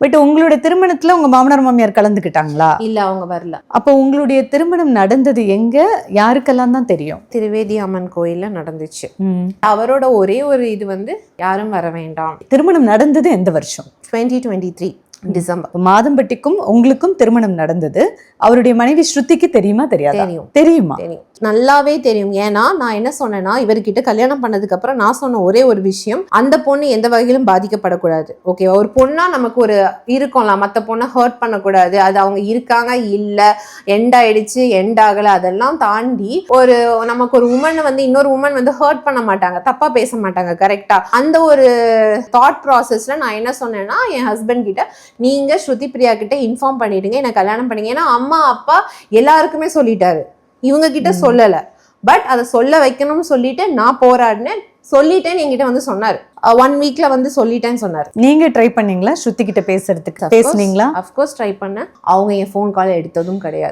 But உங்களுடைய திருமணத்துல உங்க மாமனார் மாமியார் கலந்துக்கிட்டாங்களா? இல்ல அவங்க வரல. அப்போ உங்களுடைய திருமணம் நடந்தது எங்க? யாருக்கெல்லாம் தான் தெரியும்? திருவேதி அம்மன் கோயில்ல நடந்துச்சு. அவரோட ஒரே ஒரு இது வந்து யாரும் வர வேண்டாம். திருமணம் நடந்தது எந்த வருஷம்? டுவெண்ட்டி டுவெண்ட்டி த்ரீ டிசம்பர் மாதம்பட்டிக்கும் உங்களுக்கும் திருமணம் நடந்தது. அவருடைய மனைவி ஸ்ருதிக்கு தெரியுமா தெரியாதா? தெரியும். தெரியுமா? தெரியும். நல்லாவே தெரியும். ஏன்னா நான் என்ன சொன்னேன்னா இவர்கிட்ட கல்யாணம் பண்ணதுக்கு அப்புறம் நான் சொன்ன ஒரே ஒரு விஷயம் அந்த பொண்ணு எந்த வகையிலும் பாதிக்கப்படக்கூடாது. ஓகேவா ஒரு பொண்ணா நமக்கு ஒரு இருக்கும்ல மற்ற பொண்ணை ஹர்ட் பண்ணக்கூடாது. அது அவங்க இருக்காங்க இல்ல எண்ட் ஆயிடுச்சு எண்ட் ஆகல அதெல்லாம் தாண்டி ஒரு நமக்கு ஒரு உமன் வந்து இன்னொரு உமன் வந்து ஹர்ட் பண்ண மாட்டாங்க தப்பா பேச மாட்டாங்க கரெக்டா அந்த ஒரு தாட் ப்ராசஸ்ல நான் என்ன சொன்னேன்னா என் ஹஸ்பண்ட் கிட்ட நீங்க ஸ்ருதி பிரியா கிட்ட இன்ஃபார்ம் பண்ணிடுங்க. என்ன கல்யாணம் பண்ணீங்க. ஏன்னா அம்மா அப்பா எல்லாருக்குமே சொல்லிட்டாரு. இவங்க கிட்ட சொல்லல. பட் அதை சொல்ல வைக்கணும்னு சொல்லிட்டு நான் போராடினேன். சொல்லிட்டேன்னு என்கிட்ட வந்து சொன்னாரு. ஒன் வீக்ல வந்து சொல்லிட்டேன்னு சொன்னாரு. நீங்க ட்ரை பண்ணீங்களா? ஸ்ருதி கிட்ட பேசுறதுக்கு? பேசுனீங்களா? அஃப்கோர்ஸ் ட்ரை பண்ணேன். அவங்க என் ஃபோன் கால் எடுத்ததும் கிடையாது.